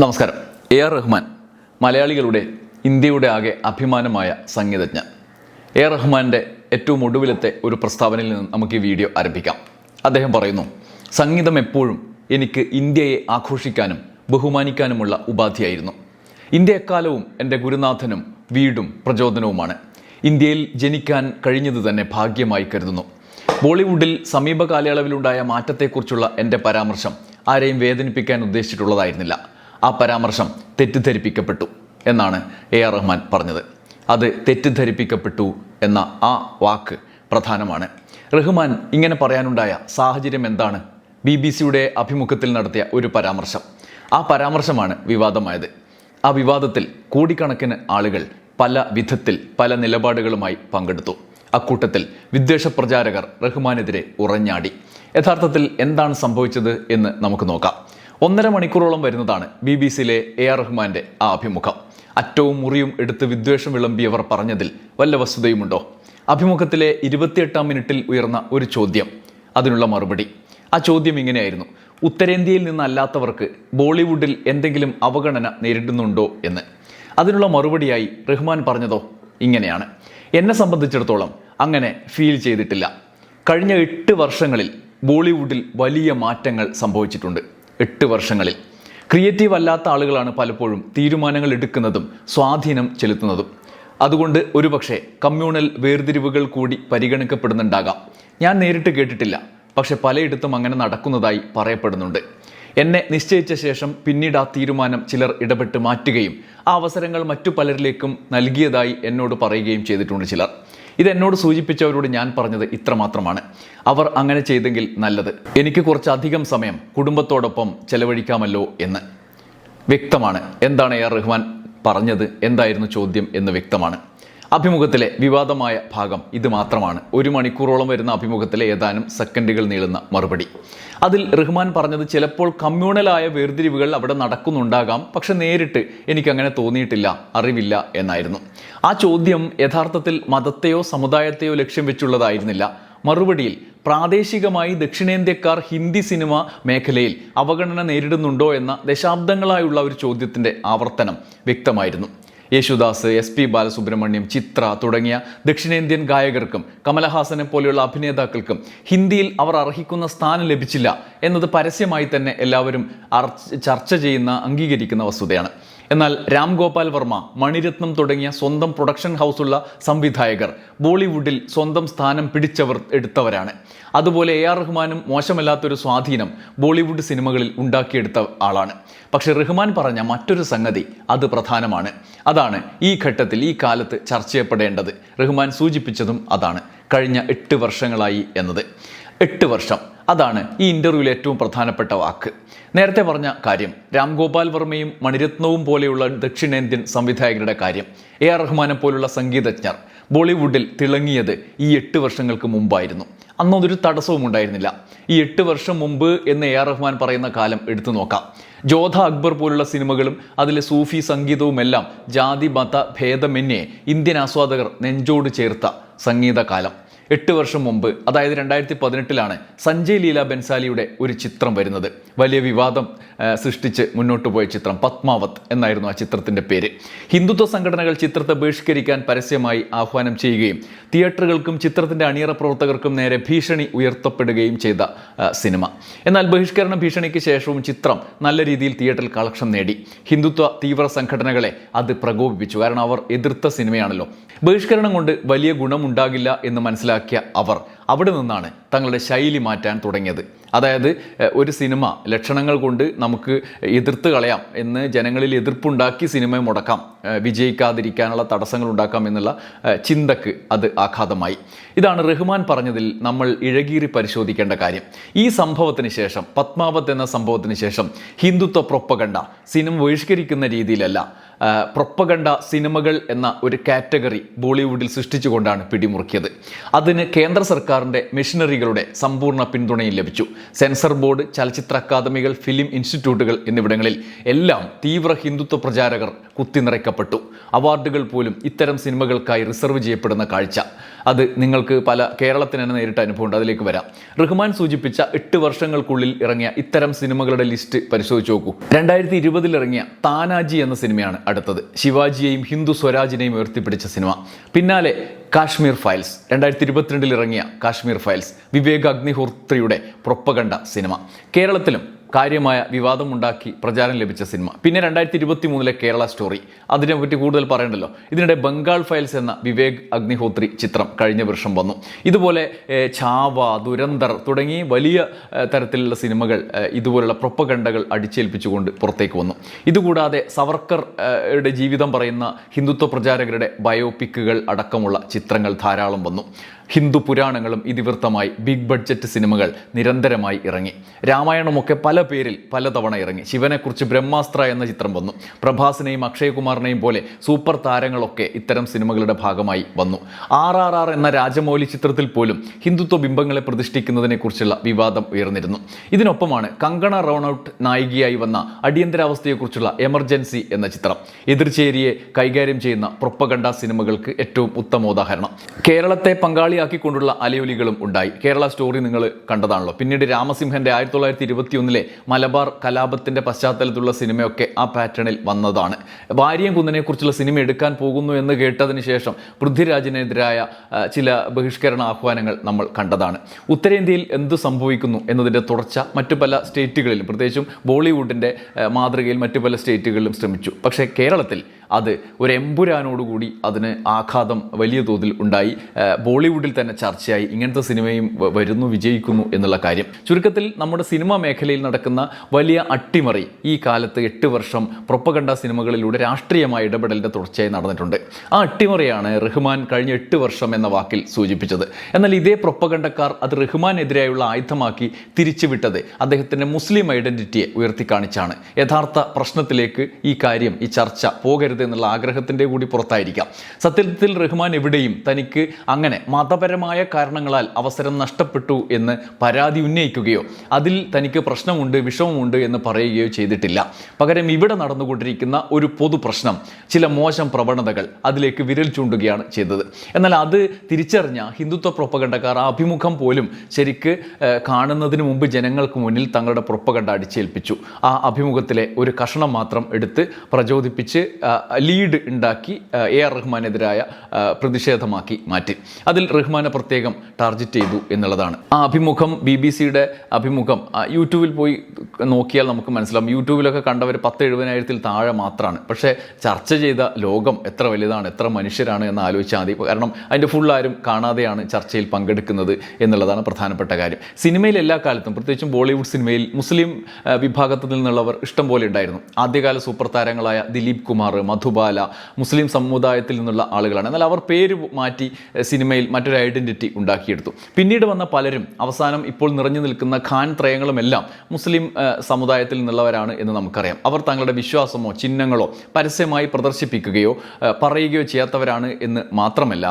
നമസ്കാരം. A R Rahman മലയാളികളുടെ ഇന്ത്യയുടെ ആകെ അഭിമാനമായ സംഗീതജ്ഞ എ ആർ റഹ്മാന്റെ ഏറ്റവും ഒടുവിലത്തെ ഒരു പ്രസ്താവനയിൽ നിന്ന് നമുക്ക് ഈ വീഡിയോ ആരംഭിക്കാം. അദ്ദേഹം പറയുന്നു സംഗീതം എപ്പോഴും എനിക്ക് ഇന്ത്യയെ ആഘോഷിക്കാനും ബഹുമാനിക്കാനുമുള്ള ഉപാധിയായിരുന്നു. ഇന്ത്യ എക്കാലവും എന്റെ ഗുരുനാഥനും വീടും പ്രചോദനവുമാണ്. ഇന്ത്യയിൽ ജനിക്കാൻ കഴിഞ്ഞത് തന്നെ ഭാഗ്യമായി കരുതുന്നു. ബോളിവുഡിൽ സമീപ കാലയളവിലുണ്ടായ മാറ്റത്തെക്കുറിച്ചുള്ള എന്റെ പരാമർശം ആരെയും വേദനിപ്പിക്കാൻ ഉദ്ദേശിച്ചിട്ടുള്ളതായിരുന്നില്ല. ആ പരാമർശം തെറ്റിദ്ധരിപ്പിക്കപ്പെട്ടു എന്നാണ് എ ആർ റഹ്മാൻ പറഞ്ഞത്. അത് തെറ്റിദ്ധരിപ്പിക്കപ്പെട്ടു എന്ന ആ വാക്ക് പ്രധാനമാണ്. റഹ്മാൻ ഇങ്ങനെ പറയാനുണ്ടായ സാഹചര്യം എന്താണ്? ബി ബി സിയുടെ അഭിമുഖത്തിൽ നടത്തിയ ഒരു പരാമർശം. ആ പരാമർശമാണ് വിവാദമായത്. ആ വിവാദത്തിൽ കോടിക്കണക്കിന് ആളുകൾ പല വിധത്തിൽ പല നിലപാടുകളുമായി പങ്കെടുത്തു. അക്കൂട്ടത്തിൽ വിദ്വേഷ പ്രചാരകർ റഹ്മാനെതിരെ ഉറഞ്ഞാടി. യഥാർത്ഥത്തിൽ എന്താണ് സംഭവിച്ചത് എന്ന് നമുക്ക് നോക്കാം. ഒന്നര മണിക്കൂറോളം വരുന്നതാണ് ബി ബി സിയിലെ എ ആർ റഹ്മാന്റെ ആ അഭിമുഖം. അറ്റവും മുറിയും എടുത്ത് വിദ്വേഷം വിളമ്പിയവർ പറഞ്ഞതിൽ വല്ല വസ്തുതയുമുണ്ടോ? അഭിമുഖത്തിലെ ഇരുപത്തിയെട്ടാം മിനിറ്റിൽ ഉയർന്ന ഒരു ചോദ്യം. അതിനുള്ള മറുപടി. ആ ചോദ്യം ഇങ്ങനെയായിരുന്നു. ഉത്തരേന്ത്യയിൽ നിന്നല്ലാത്തവർക്ക് ബോളിവുഡിൽ എന്തെങ്കിലും അവഗണന നേരിടുന്നുണ്ടോ എന്ന്. അതിനുള്ള മറുപടിയായി റഹ്മാൻ പറഞ്ഞതോ? ഇങ്ങനെയാണ്. എന്നെ സംബന്ധിച്ചിടത്തോളം അങ്ങനെ ഫീൽ ചെയ്തിട്ടില്ല. കഴിഞ്ഞ എട്ട് വർഷങ്ങളിൽ ബോളിവുഡിൽ വലിയ മാറ്റങ്ങൾ സംഭവിച്ചിട്ടുണ്ട്. എട്ട് വർഷങ്ങളിൽ. ക്രിയേറ്റീവ് അല്ലാത്ത ആളുകളാണ് പലപ്പോഴും തീരുമാനങ്ങൾ എടുക്കുന്നതും സ്വാധീനം ചെലുത്തുന്നതും. അതുകൊണ്ട് ഒരുപക്ഷെ കമ്മ്യൂണൽ വേർതിരിവുകൾ കൂടി പരിഗണിക്കപ്പെടുന്നുണ്ടാകാം. ഞാൻ നേരിട്ട് കേട്ടിട്ടില്ല. പക്ഷെ പലയിടത്തും അങ്ങനെ നടക്കുന്നതായി പറയപ്പെടുന്നുണ്ട്. എന്നെ നിശ്ചയിച്ച ശേഷം പിന്നീട് ആ തീരുമാനം ചിലർ ഇടപെട്ട് മാറ്റുകയും ആ അവസരങ്ങൾ മറ്റു പലരിലേക്കും നൽകിയതായി എന്നോട് പറയുകയും ചെയ്തിട്ടുണ്ട് ചിലർ. ഇത് എന്നോട് സൂചിപ്പിച്ചവരോട് ഞാൻ പറഞ്ഞത് ഇത്രമാത്രമാണ്. അവർ അങ്ങനെ ചെയ്തെങ്കിൽ നല്ലത്. എനിക്ക് കുറച്ചധികം സമയം കുടുംബത്തോടൊപ്പം ചെലവഴിക്കാമല്ലോ എന്ന്. വ്യക്തമാണ്. എന്താണ് എ ആർ റഹ്മാൻ പറഞ്ഞത്? എന്തായിരുന്നു ചോദ്യം എന്ന് വ്യക്തമാണ്. അഭിമുഖത്തിലെ വിവാദമായ ഭാഗം ഇത് മാത്രമാണ്. ഒരു മണിക്കൂറോളം വരുന്ന അഭിമുഖത്തിലെ ഏതാനും സെക്കൻഡുകൾ നീളുന്ന മറുപടി. അതിൽ റഹ്മാൻ പറഞ്ഞത് ചിലപ്പോൾ കമ്മ്യൂണലായ വേർതിരിവുകൾ അവിടെ നടക്കുന്നുണ്ടാകാം പക്ഷെ നേരിട്ട് എനിക്കങ്ങനെ തോന്നിയിട്ടില്ല അറിവില്ല എന്നായിരുന്നു. ആ ചോദ്യം യഥാർത്ഥത്തിൽ മതത്തെയോ സമുദായത്തെയോ ലക്ഷ്യം വെച്ചുള്ളതായിരുന്നില്ല. മറുപടിയിൽ പ്രാദേശികമായി ദക്ഷിണേന്ത്യക്കാർ ഹിന്ദി സിനിമ മേഖലയിൽ അവഗണന നേരിടുന്നുണ്ടോ എന്ന ദശാബ്ദങ്ങളായുള്ള ഒരു ചോദ്യത്തിന്റെ ആവർത്തനം വ്യക്തമായിരുന്നു. യേശുദാസ് എസ് പി ബാലസുബ്രഹ്മണ്യം ചിത്ര തുടങ്ങിയ ദക്ഷിണേന്ത്യൻ ഗായകർക്കും കമലഹാസനെ പോലെയുള്ള അഭിനേതാക്കൾക്കും ഹിന്ദിയിൽ അവർ അർഹിക്കുന്ന സ്ഥാനം ലഭിച്ചില്ല എന്നത് പരസ്യമായി തന്നെ എല്ലാവരും ചർച്ച ചെയ്യുന്ന അംഗീകരിക്കുന്ന വസ്തുതയാണ്. എന്നാൽ രാം ഗോപാൽ വർമ്മ മണിരത്നം തുടങ്ങിയ സ്വന്തം പ്രൊഡക്ഷൻ ഹൗസുള്ള സംവിധായകർ ബോളിവുഡിൽ സ്വന്തം സ്ഥാനം പിടിച്ചവർ എടുത്തവരാണ്. അതുപോലെ എ ആർ റഹ്മാനും മോശമല്ലാത്തൊരു സ്വാധീനം ബോളിവുഡ് സിനിമകളിൽ ഉണ്ടാക്കിയെടുത്ത ആളാണ്. പക്ഷേ റഹ്മാൻ പറഞ്ഞ മറ്റൊരു സംഗതി അത് പ്രധാനമാണ്. അതാണ് ഈ ഘട്ടത്തിൽ ഈ കാലത്ത് ചർച്ച ചെയ്യപ്പെടേണ്ടത്. റഹ്മാൻ സൂചിപ്പിച്ചതും അതാണ്. കഴിഞ്ഞ എട്ട് വർഷങ്ങളായി എന്നത്. എട്ട് വർഷം. അതാണ് ഈ ഇന്റർവ്യൂവിൽ ഏറ്റവും പ്രധാനപ്പെട്ട വാക്ക്. നേരത്തെ പറഞ്ഞ കാര്യം രാം ഗോപാൽ വർമ്മയും മണിരത്നവും പോലെയുള്ള ദക്ഷിണേന്ത്യൻ സംവിധായകരുടെ കാര്യം എ ആർ റഹ്മാനെ പോലുള്ള സംഗീതജ്ഞർ ബോളിവുഡിൽ തിളങ്ങിയത് ഈ എട്ട് വർഷങ്ങൾക്ക് മുമ്പായിരുന്നു. അന്നൊന്നൊരു തടസ്സവും ഉണ്ടായിരുന്നില്ല. ഈ എട്ട് വർഷം മുമ്പ് എന്ന് എ ആർ റഹ്മാൻ പറയുന്ന കാലം എടുത്തു നോക്കാം. ജോധ അക്ബർ പോലുള്ള സിനിമകളും അതിലെ സൂഫി സംഗീതവുമെല്ലാം ജാതി മത ഭേദമന്യേ ഇന്ത്യൻ ആസ്വാദകർ നെഞ്ചോട് ചേർത്ത സംഗീതകാലം. എട്ട് വർഷം മുമ്പ് അതായത് രണ്ടായിരത്തി പതിനെട്ടിലാണ് സഞ്ജയ് ലീല ബെൻസാലിയുടെ ഒരു ചിത്രം വരുന്നത്. വലിയ വിവാദം സൃഷ്ടിച്ച് മുന്നോട്ട് പോയ ചിത്രം പത്മാവത് എന്നായിരുന്നു ആ ചിത്രത്തിന്റെ പേര്. ഹിന്ദുത്വ സംഘടനകൾ ചിത്രത്തെ ബഹിഷ്കരിക്കാൻ പരസ്യമായി ആഹ്വാനം ചെയ്യുകയും തിയേറ്ററുകൾക്കും ചിത്രത്തിന്റെ അണിയറ പ്രവർത്തകർക്കും നേരെ ഭീഷണി ഉയർത്തപ്പെടുകയും ചെയ്ത സിനിമ. എന്നാൽ ബഹിഷ്കരണ ഭീഷണിക്ക് ശേഷവും ചിത്രം നല്ല രീതിയിൽ തിയേറ്ററിൽ കളക്ഷൻ നേടി. ഹിന്ദുത്വ തീവ്ര സംഘടനകളെ അത് പ്രകോപിപ്പിച്ചു. കാരണം അവർ എതിർത്ത സിനിമയാണല്ലോ. ബഹിഷ്കരണം കൊണ്ട് വലിയ ഗുണമുണ്ടാകില്ല എന്ന് മനസ്സിലാക്കിയ അവർ. അവിടെ നിന്നാണ് തങ്ങളുടെ ശൈലി മാറ്റാൻ തുടങ്ങിയത്. അതായത് ഒരു സിനിമ ലക്ഷണങ്ങൾ കൊണ്ട് നമുക്ക് എതിർത്ത് കളയാം എന്ന് ജനങ്ങളിൽ എതിർപ്പുണ്ടാക്കി സിനിമ മുടക്കാം വിജയിക്കാതിരിക്കാനുള്ള തടസ്സങ്ങൾ ഉണ്ടാക്കാം എന്നുള്ള ചിന്തക്ക് അത് ആഘാതമായി. ഇതാണ് റഹ്മാൻ പറഞ്ഞതിൽ നമ്മൾ ഇഴകീറി പരിശോധിക്കേണ്ട കാര്യം. ഈ സംഭവത്തിന് ശേഷം പത്മാവത് എന്ന സംഭവത്തിന് ശേഷം ഹിന്ദുത്വ പ്രൊപ്പകണ്ട സിനിമ ബഹിഷ്കരിക്കുന്ന രീതിയിലല്ല പ്രൊപ്പകണ്ട സിനിമകൾ എന്ന ഒരു കാറ്റഗറി ബോളിവുഡിൽ സൃഷ്ടിച്ചുകൊണ്ടാണ് പിടിമുറുക്കിയത്. അതിന് കേന്ദ്ര സർക്കാരിന്റെ മെഷീനറികളുടെ സമ്പൂർണ പിന്തുണയും ലഭിച്ചു. സെൻസർ ബോർഡ് ചലച്ചിത്ര അക്കാദമികൾ ഫിലിം ഇൻസ്റ്റിറ്റ്യൂട്ടുകൾ എന്നിവിടങ്ങളിൽ എല്ലാം തീവ്ര ഹിന്ദുത്വ പ്രചാരകർ കുത്തിനിറയ്ക്കപ്പെട്ടു. അവാർഡുകൾ പോലും ഇത്തരം സിനിമകൾക്കായി റിസർവ് ചെയ്യപ്പെടുന്ന കാഴ്ച. അത് നിങ്ങൾക്ക് പല കേരളത്തിന് തന്നെ നേരിട്ട് അനുഭവമുണ്ട്. അതിലേക്ക് വരാം. റഹ്മാൻ സൂചിപ്പിച്ച എട്ട് വർഷങ്ങൾക്കുള്ളിൽ ഇറങ്ങിയ ഇത്തരം സിനിമകളുടെ ലിസ്റ്റ് പരിശോധിച്ച് നോക്കൂ. രണ്ടായിരത്തി ഇരുപതിൽ ഇറങ്ങിയ താനാജി എന്ന സിനിമയാണ് അടുത്തത്. ശിവാജിയെയും ഹിന്ദു സ്വരാജിനെയും ഉയർത്തിപ്പിടിച്ച സിനിമ. പിന്നാലെ കാശ്മീർ ഫയൽസ്. രണ്ടായിരത്തി ഇരുപത്തിരണ്ടിൽ ഇറങ്ങിയ കാശ്മീർ ഫയൽസ് വിവേക് അഗ്നിഹോത്രിയുടെ പ്രൊപ്പകണ്ട സിനിമ. കേരളത്തിലും കാര്യമായ വിവാദമുണ്ടാക്കി പ്രചാരം ലഭിച്ച സിനിമ. പിന്നെ രണ്ടായിരത്തി ഇരുപത്തി മൂന്നിലെ കേരള സ്റ്റോറി. അതിനെപ്പറ്റി കൂടുതൽ പറയണ്ടല്ലോ. ഇതിനിടെ ബംഗാൾ ഫയൽസ് എന്ന വിവേക് അഗ്നിഹോത്രി ചിത്രം കഴിഞ്ഞ വർഷം വന്നു. ഇതുപോലെ ചാവ ദുരന്തർ തുടങ്ങി വലിയ തരത്തിലുള്ള സിനിമകൾ ഇതുപോലുള്ള പ്രൊപ്പകണ്ടകൾ അടിച്ചേൽപ്പിച്ചുകൊണ്ട് പുറത്തേക്ക് വന്നു. ഇതുകൂടാതെ സവർക്കർ യുടെ ജീവിതം പറയുന്ന ഹിന്ദുത്വ പ്രചാരകരുടെ ബയോപിക്കുകൾ അടക്കമുള്ള ചിത്രങ്ങൾ ധാരാളം വന്നു. ഹിന്ദു പുരാണങ്ങളും ഇതിവൃത്തമായി ബിഗ് ബഡ്ജറ്റ് സിനിമകൾ നിരന്തരമായി ഇറങ്ങി. രാമായണമൊക്കെ പല പേരിൽ പലതവണ ഇറങ്ങി. ശിവനെക്കുറിച്ച് ബ്രഹ്മാസ്ത്ര എന്ന ചിത്രം വന്നു. പ്രഭാസിനെയും അക്ഷയകുമാറിനെയും പോലെ സൂപ്പർ താരങ്ങളൊക്കെ ഇത്തരം സിനിമകളുടെ ഭാഗമായി വന്നു. ആർ ആർ ആർ എന്ന രാജമൗലി ചിത്രത്തിൽ പോലും ഹിന്ദുത്വ ബിംബങ്ങളെ പ്രതിഷ്ഠിക്കുന്നതിനെക്കുറിച്ചുള്ള വിവാദം ഉയർന്നിരുന്നു. ഇതിനൊപ്പമാണ് കങ്കണ റൗണൌട്ട് നായികയായി വന്ന അടിയന്തരാവസ്ഥയെക്കുറിച്ചുള്ള എമർജൻസി എന്ന ചിത്രം. എതിർചേരിയെ കൈകാര്യം ചെയ്യുന്ന പ്രൊപ്പഗണ്ട സിനിമകൾക്ക് ഏറ്റവും ഉത്തമ ഉദാഹരണം കേരളത്തെ പങ്കാളിയാക്കിക്കൊണ്ടുള്ള അലയൊലികളും ഉണ്ടായി. കേരള സ്റ്റോറി നിങ്ങൾ കണ്ടതാണല്ലോ. പിന്നീട് രാമസിംഹന്റെ ആയിരത്തി തൊള്ളായിരത്തി ഇരുപത്തിയൊന്നിലെ മലബാർ കലാപത്തിന്റെ പശ്ചാത്തലത്തിലുള്ള സിനിമയൊക്കെ ആ പാറ്റേണിൽ വന്നതാണ്. ഭാര്യയും കുന്നനെക്കുറിച്ചുള്ള സിനിമ എടുക്കാൻ പോകുന്നു എന്ന് കേട്ടതിന് ശേഷം പൃഥ്വിരാജിനെതിരായ ചില ബഹിഷ്കരണ ആഹ്വാനങ്ങൾ നമ്മൾ കണ്ടതാണ്. ഉത്തരേന്ത്യയിൽ എന്ത് സംഭവിക്കുന്നു എന്നതിന്റെ തുടർച്ച മറ്റു പല സ്റ്റേറ്റുകളിലും പ്രത്യേകിച്ചും ബോളിവുഡിന്റെ മാതൃകയിൽ മറ്റു പല സ്റ്റേറ്റുകളിലും ശ്രമിച്ചു. പക്ഷേ കേരളത്തിൽ അത് ഒരു എമ്പുരാനോടുകൂടി അതിന് ആഘാതം വലിയ തോതിൽ ഉണ്ടായി. ബോളിവുഡിൽ തന്നെ ചർച്ചയായി. ഇങ്ങനത്തെ സിനിമയും വരുന്നു വിജയിക്കുന്നു എന്നുള്ള കാര്യം. ചുരുക്കത്തിൽ നമ്മുടെ സിനിമാ മേഖലയിൽ നടക്കുന്ന വലിയ അട്ടിമറി ഈ കാലത്ത് എട്ട് വർഷം പ്രൊപ്പകണ്ട സിനിമകളിലൂടെ രാഷ്ട്രീയമായ ഇടപെടലിന്റെ തുടർച്ചയായി നടന്നിട്ടുണ്ട്. ആ അട്ടിമറിയാണ് റഹ്മാൻ കഴിഞ്ഞ എട്ട് വർഷം എന്ന വാക്കിൽ സൂചിപ്പിച്ചത്. എന്നാൽ ഇതേ പ്രൊപ്പകണ്ടക്കാർ അത് റഹ്മാനെതിരായുള്ള ആയുധമാക്കി തിരിച്ചുവിട്ടത് അദ്ദേഹത്തിന്റെ മുസ്ലിം ഐഡന്റിറ്റിയെ ഉയർത്തിക്കാണിച്ചാണ്. യഥാർത്ഥ പ്രശ്നത്തിലേക്ക് ഈ കാര്യം ഈ ചർച്ച പോകരുത് എന്നുള്ള ആഗ്രഹത്തിന്റെ കൂടി പുറത്തായിരിക്കാം. സത്യത്തിൽ റഹ്മാൻ എവിടെയും തനിക്ക് അങ്ങനെ മതപരമായ കാരണങ്ങളാൽ അവസരം നഷ്ടപ്പെട്ടു എന്ന് പരാതി ഉന്നയിക്കുകയോ അതിൽ തനിക്ക് പ്രശ്നമുണ്ട് വിഷമമുണ്ട് എന്ന് പറയുകയോ ചെയ്തിട്ടില്ല. പകരം ഇവിടെ നടന്നുകൊണ്ടിരിക്കുന്ന ഒരു പൊതു പ്രശ്നം ചില മോശം പ്രവണതകൾ അതിലേക്ക് വിരൽ ചൂണ്ടുകയാണ് ചെയ്തത്. എന്നാൽ അത് തിരിച്ചറിഞ്ഞ ഹിന്ദുത്വ പ്രൊപ്പകണ്ടക്കാർ ആ അഭിമുഖം പോലും ശരിക്ക് കാണുന്നതിന് മുമ്പ് ജനങ്ങൾക്ക് മുന്നിൽ തങ്ങളുടെ പ്രൊപ്പകണ്ട അടിച്ചേൽപ്പിച്ചു. ആ അഭിമുഖത്തിലെ ഒരു കഷണം മാത്രം എടുത്ത് പ്രചോദിപ്പിച്ച് ലീഡ് ഉണ്ടാക്കി എ ആർ റഹ്മാനെതിരായ പ്രതിഷേധമാക്കി മാറ്റി. അതിൽ റഹ്മാനെ പ്രത്യേകം ടാർജറ്റ് ചെയ്തു എന്നുള്ളതാണ്. ആ അഭിമുഖം ബി ബി സിയുടെ അഭിമുഖം യൂട്യൂബിൽ പോയി നോക്കിയാൽ നമുക്ക് മനസ്സിലാവും. യൂട്യൂബിലൊക്കെ കണ്ടവർ പത്ത് എഴുപതിനായിരത്തിൽ താഴെ മാത്രമാണ് പക്ഷേ ചർച്ച ചെയ്ത ലോകം എത്ര വലുതാണ് എത്ര മനുഷ്യരാണ് എന്ന് ആലോചിച്ചാൽ മതി. കാരണം അതിന്റെ ഫുൾ ആരും കാണാതെയാണ് ചർച്ചയിൽ പങ്കെടുക്കുന്നത് എന്നുള്ളതാണ് പ്രധാനപ്പെട്ട കാര്യം. സിനിമയിൽ എല്ലാ കാലത്തും പ്രത്യേകിച്ചും ബോളിവുഡ് സിനിമയിൽ മുസ്ലിം വിഭാഗത്തിൽ നിന്നുള്ളവർ ഇഷ്ടം പോലെ ഉണ്ടായിരുന്നു. ആദ്യകാല സൂപ്പർ താരങ്ങളായ ദിലീപ് കുമാർ മധുബാല മുസ്ലിം സമുദായത്തിൽ നിന്നുള്ള ആളുകളാണ്. എന്നാൽ അവർ പേര് മാറ്റി സിനിമയിൽ മറ്റൊരു ഐഡന്റിറ്റി ഉണ്ടാക്കിയെടുത്തു. പിന്നീട് വന്ന പലരും അവസാനം ഇപ്പോൾ നിറഞ്ഞു നിൽക്കുന്ന ഖാൻ ത്രയങ്ങളുമെല്ലാം മുസ്ലിം സമുദായത്തിൽ നിന്നുള്ളവരാണ് എന്ന് നമുക്കറിയാം. അവർ തങ്ങളുടെ വിശ്വാസമോ ചിഹ്നങ്ങളോ പരസ്യമായി പ്രദർശിപ്പിക്കുകയോ പറയുകയോ ചെയ്യാത്തവരാണ് എന്ന് മാത്രമല്ല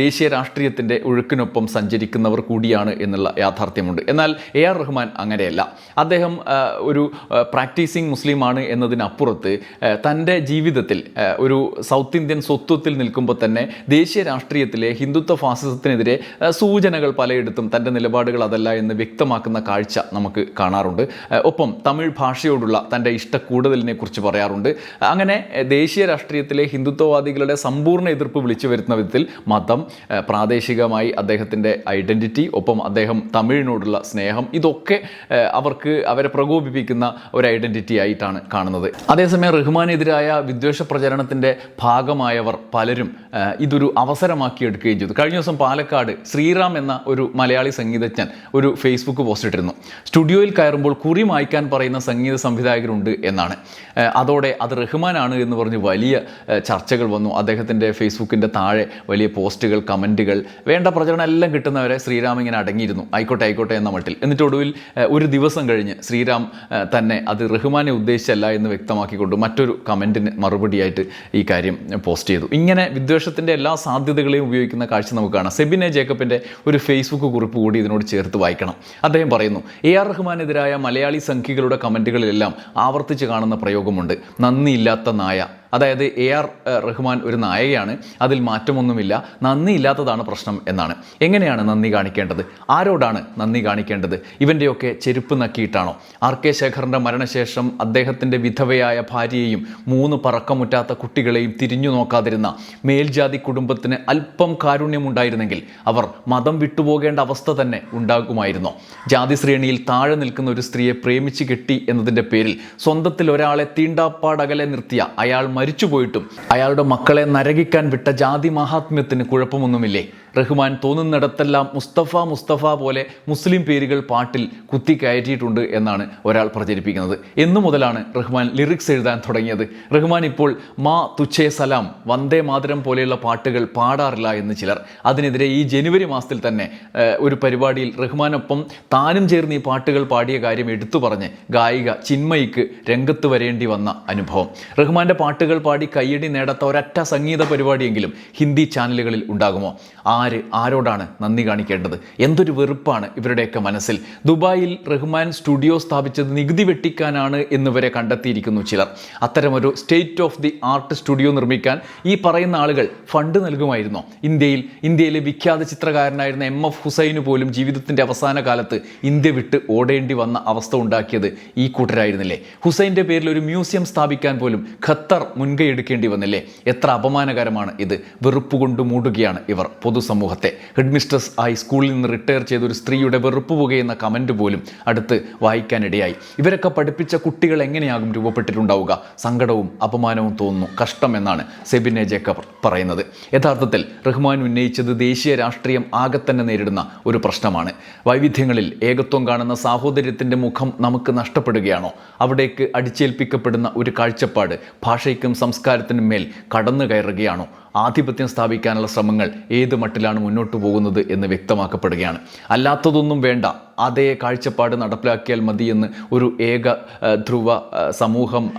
ദേശീയ രാഷ്ട്രീയത്തിന്റെ ഒഴുക്കിനൊപ്പം സഞ്ചരിക്കുന്നവർ കൂടിയാണ് എന്നുള്ള യാഥാർത്ഥ്യമുണ്ട്. എന്നാൽ എ ആർ റഹ്മാൻ അങ്ങനെയല്ല. അദ്ദേഹം ഒരു പ്രാക്ടീസിങ് മുസ്ലിമാണ് എന്നതിനപ്പുറത്ത് തന്റെ ജീവിതത്തിൽ ഒരു സൗത്ത് ഇന്ത്യൻ സ്വത്വത്തിൽ നിൽക്കുമ്പോൾ തന്നെ ദേശീയ രാഷ്ട്രീയത്തിലെ ഹിന്ദുത്വ ഫാസിസത്തിനെതിരെ സൂചനകൾ പലയിടത്തും തന്റെ നിലപാടുകൾ അതല്ല എന്ന് വ്യക്തമാക്കുന്ന കാഴ്ച നമുക്ക് കാണാറുണ്ട്. ആ, ഒപ്പം തമിഴ് ഭാഷയോടുള്ള തന്റെ ഇഷ്ടക്കൂടുതലിനെ കുറിച്ച് പറയാറുണ്ട് അങ്ങനെ ദേശീയ രാഷ്ട്രീയത്തിലെ ഹിന്ദുത്വവാദികളുടെ സമ്പൂർണ എതിർപ്പ് വിളിച്ചു വരുത്തുന്ന വിധത്തിൽ മതം പ്രാദേശികമായി അദ്ദേഹത്തിന്റെ ഐഡന്റിറ്റി ഒപ്പം അദ്ദേഹം തമിഴിനോടുള്ള സ്നേഹം ഇതൊക്കെ അവർക്ക് അവരെ പ്രകോപിപ്പിക്കുന്ന ഒരു ഐഡന്റിറ്റി ആയിട്ടാണ് കാണുന്നത്. അതേസമയം റഹ്മാനെതിരായ വിദ്വേഷ പ്രചരണത്തിന്റെ ഭാഗമായവർ പലരും ഇതൊരു അവസരമാക്കി എടുക്കുകയും ചെയ്തു. കഴിഞ്ഞ ദിവസം പാലക്കാട് ശ്രീറാം എന്ന ഒരു മലയാളി സംഗീതജ്ഞൻ ഒരു ഫേസ്ബുക്ക് പോസ്റ്റ് ഇട്ടിരുന്നു സ്റ്റുഡിയോയിൽ കയറുമ്പോൾ കുറി മായ്ക്കാൻ പറയുന്ന സംഗീത സംവിധായകരുണ്ട് എന്നാണ്. അതോടെ അത് റഹ്മാനാണ് എന്ന് പറഞ്ഞ് വലിയ ചർച്ചകൾ വന്നു. അദ്ദേഹത്തിന്റെ ഫേസ്ബുക്കിന്റെ താഴെ വലിയ പോസ്റ്റുകൾ കമന്റുകൾ വേണ്ട പ്രചരണം എല്ലാം കിട്ടുന്നവരെ ശ്രീരാം ഇങ്ങനെ അടങ്ങിയിരുന്നു. ആയിക്കോട്ടെ ആയിക്കോട്ടെ എന്ന മട്ടിൽ. എന്നിട്ട് ഒടുവിൽ ഒരു ദിവസം കഴിഞ്ഞ് ശ്രീരാം തന്നെ അത് റഹ്മാനെ ഉദ്ദേശിച്ചല്ല എന്ന് വ്യക്തമാക്കിക്കൊണ്ട് മറ്റൊരു കമന്റിന് മറുപടിയായിട്ട് ഈ കാര്യം പോസ്റ്റ് ചെയ്തു. ഇങ്ങനെ വിദ്വേഷത്തിന്റെ എല്ലാ സാധ്യതകളെയും ഉപയോഗിക്കുന്ന കാഴ്ച നമുക്ക് കാണാം. സെബിനെ ജേക്കബിന്റെ ഒരു ഫേസ്ബുക്ക് കുറിപ്പ് കൂടി ഇതിനോട് ചേർത്ത് വായിക്കണം. അദ്ദേഹം പറയുന്നു എ ആർ റഹ്മാനെതിരായ മലയാളി സംഖ്യകളുടെ കമന്റുകളിലെല്ലാം ആവർത്തിച്ച് കാണുന്ന പ്രയോഗമുണ്ട്. നന്ദിയില്ലാത്ത നായ. അതായത് എ ആർ റഹ്മാൻ ഒരു നായകയാണ്. അതിൽ മാറ്റമൊന്നുമില്ല. നന്ദി ഇല്ലാത്തതാണ് പ്രശ്നം എന്നാണ്. എങ്ങനെയാണ് നന്ദി കാണിക്കേണ്ടത്? ആരോടാണ് നന്ദി കാണിക്കേണ്ടത്? ഇവന്റെയൊക്കെ ചെരുപ്പ് നക്കിയിട്ടാണോ? ആർ കെ ശേഖറിന്റെ മരണശേഷം അദ്ദേഹത്തിന്റെ വിധവയായ ഭാര്യയെയും മൂന്ന് പറക്കമുറ്റാത്ത കുട്ടികളെയും തിരിഞ്ഞു നോക്കാതിരുന്ന മേൽജാതി കുടുംബത്തിന് അല്പം കാരുണ്യമുണ്ടായിരുന്നെങ്കിൽ അവർ മതം വിട്ടുപോകേണ്ട അവസ്ഥ തന്നെ ഉണ്ടാകുമായിരുന്നോ. ജാതി ശ്രേണിയിൽ താഴെ നിൽക്കുന്ന ഒരു സ്ത്രീയെ പ്രേമിച്ച് കെട്ടി എന്നതിന്റെ പേരിൽ സ്വന്തത്തിൽ ഒരാളെ തീണ്ടാപ്പാടകലെ നിർത്തിയ അയാൾ മരിച്ചുപോയിട്ടും അയാളുടെ മക്കളെ നരകിക്കാൻ വിട്ട ജാതി മഹാത്മ്യത്തിന് കുഴപ്പമൊന്നുമില്ലേ? റഹ്മാൻ തോന്നുന്നിടത്തെല്ലാം മുസ്തഫ മുസ്തഫ പോലെ മുസ്ലിം പേരുകൾ പാട്ടിൽ കുത്തി കയറ്റിയിട്ടുണ്ട് എന്നാണ് ഒരാൾ പ്രചരിപ്പിക്കുന്നത്. എന്നു മുതലാണ് റഹ്മാൻ ലിറിക്സ് എഴുതാൻ തുടങ്ങിയത്. റഹ്മാൻ ഇപ്പോൾ മാ തുച്ഛേ സലാം വന്ദേ മാതരം പോലെയുള്ള പാട്ടുകൾ പാടാറില്ല എന്ന് ചിലർ. അതിനെതിരെ ഈ ജനുവരി മാസത്തിൽ തന്നെ ഒരു പരിപാടിയിൽ റഹ്മാനൊപ്പം താനും ചേർന്ന് ഈ പാട്ടുകൾ പാടിയ കാര്യം എടുത്തു പറഞ്ഞ് ഗായിക ചിന്മയിക്ക് രംഗത്ത് വരേണ്ടി വന്ന അനുഭവം. റഹ്മാന്റെ പാട്ടുകൾ പാടി കയ്യടി നേടാത്ത ഒരൊറ്റ സംഗീത പരിപാടിയെങ്കിലും ഹിന്ദി ചാനലുകളിൽ ഉണ്ടാകുമോ? ആര് ആരോടാണ് നന്ദി കാണിക്കേണ്ടത്? എന്തൊരു വെറുപ്പാണ് ഇവരുടെയൊക്കെ മനസ്സിൽ. ദുബായിൽ റഹ്മാൻ സ്റ്റുഡിയോ സ്ഥാപിച്ചത് നികുതി വെട്ടിക്കാനാണ് എന്നിവരെ കണ്ടെത്തിയിരിക്കുന്നു ചിലർ. അത്തരമൊരു state of the art studio നിർമ്മിക്കാൻ ഈ പറയുന്ന ആളുകൾ ഫണ്ട് നൽകുമായിരുന്നോ. ഇന്ത്യയിൽ ഇന്ത്യയിലെ വിഖ്യാത ചിത്രകാരനായിരുന്ന എം എഫ് ഹുസൈന് പോലും ജീവിതത്തിന്റെ അവസാന കാലത്ത് ഇന്ത്യ വിട്ട് ഓടേണ്ടി വന്ന അവസ്ഥ ഉണ്ടാക്കിയത് ഈ കൂട്ടരായിരുന്നില്ലേ? ഹുസൈന്റെ പേരിൽ ഒരു മ്യൂസിയം സ്ഥാപിക്കാൻ പോലും ഖത്തർ മുൻകൈ എടുക്കേണ്ടി വന്നില്ലേ? എത്ര അപമാനകരമാണ് ഇത്. വെറുപ്പ് കൊണ്ട് മൂടുകയാണ് ഇവർ. പൊതുസമൂഹത്തെ ഹെഡ് മിസ്ട്രസ് ആയി സ്കൂളിൽ നിന്ന് റിട്ടയർ ചെയ്ത ഒരു സ്ത്രീയുടെ വെറുപ്പ് പുകയെന്ന കമന്റ് പോലും അടുത്ത് വായിക്കാനിടയായി. ഇവരൊക്കെ പഠിപ്പിച്ച കുട്ടികൾ എങ്ങനെയാകും രൂപപ്പെട്ടിട്ടുണ്ടാവുക? സങ്കടവും അപമാനവും തോന്നുന്നു. കഷ്ടം എന്നാണ് സെബിനെ ജേക്കബ് പറയുന്നത്. യഥാർത്ഥത്തിൽ റഹ്മാൻ ഉന്നയിച്ചത് ദേശീയ രാഷ്ട്രീയം ആകെ തന്നെ നേരിടുന്ന ഒരു പ്രശ്നമാണ്. വൈവിധ്യങ്ങളിൽ ഏകത്വം കാണുന്ന സാഹോദര്യത്തിന്റെ മുഖം നമുക്ക് നഷ്ടപ്പെടുകയാണോ? അവിടേക്ക് അടിച്ചേൽപ്പിക്കപ്പെടുന്ന ഒരു കാഴ്ചപ്പാട് ഭാഷയ്ക്കും സംസ്കാരത്തിനും മേൽ കടന്നു കയറുകയാണോ ആധിപത്യം സ്ഥാപിക്കാനുള്ള ശ്രമങ്ങൾ ഏത് മട്ടിലാണ് മുന്നോട്ട് പോകുന്നത് എന്ന് വ്യക്തമാക്കപ്പെടുകയാണ്. അല്ലാത്തതൊന്നും വേണ്ട. അതേ കാഴ്ചപ്പാട് നടപ്പിലാക്കിയാൽ മതിയെന്ന് ഒരു ഏക ധ്രുവ സമൂഹം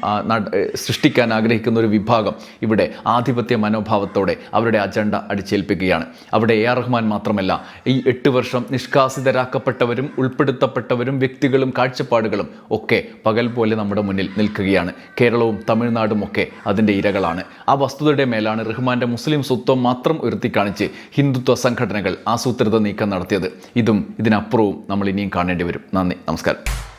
സൃഷ്ടിക്കാൻ ആഗ്രഹിക്കുന്ന ഒരു വിഭാഗം ഇവിടെ ആധിപത്യ മനോഭാവത്തോടെ അവരുടെ അജണ്ട അടിച്ചേൽപ്പിക്കുകയാണ്. അവിടെ എ ആർ റഹ്മാൻ മാത്രമല്ല ഈ എട്ട് വർഷം നിഷ്കാസിതരാക്കപ്പെട്ടവരും ഉൾപ്പെടുത്തപ്പെട്ടവരും വ്യക്തികളും കാഴ്ചപ്പാടുകളും ഒക്കെ പകൽ പോലെ നമ്മുടെ മുന്നിൽ നിൽക്കുകയാണ്. കേരളവും തമിഴ്നാടും ഒക്കെ അതിന്റെ ഇരകളാണ്. ആ വസ്തുതയുടെ മേലാണ് റഹ്മാന്റെ മുസ്ലിം സ്വത്വം മാത്രം ഉയർത്തിക്കാണിച്ച് ഹിന്ദുത്വ സംഘടനകൾ ആസൂത്രിത നീക്കം നടത്തിയത്. ഇതും ഇതിനപ്പുറവും നമ്മൾ ഇനിയും കാണേണ്ടി വരും. നന്ദി. നമസ്കാരം.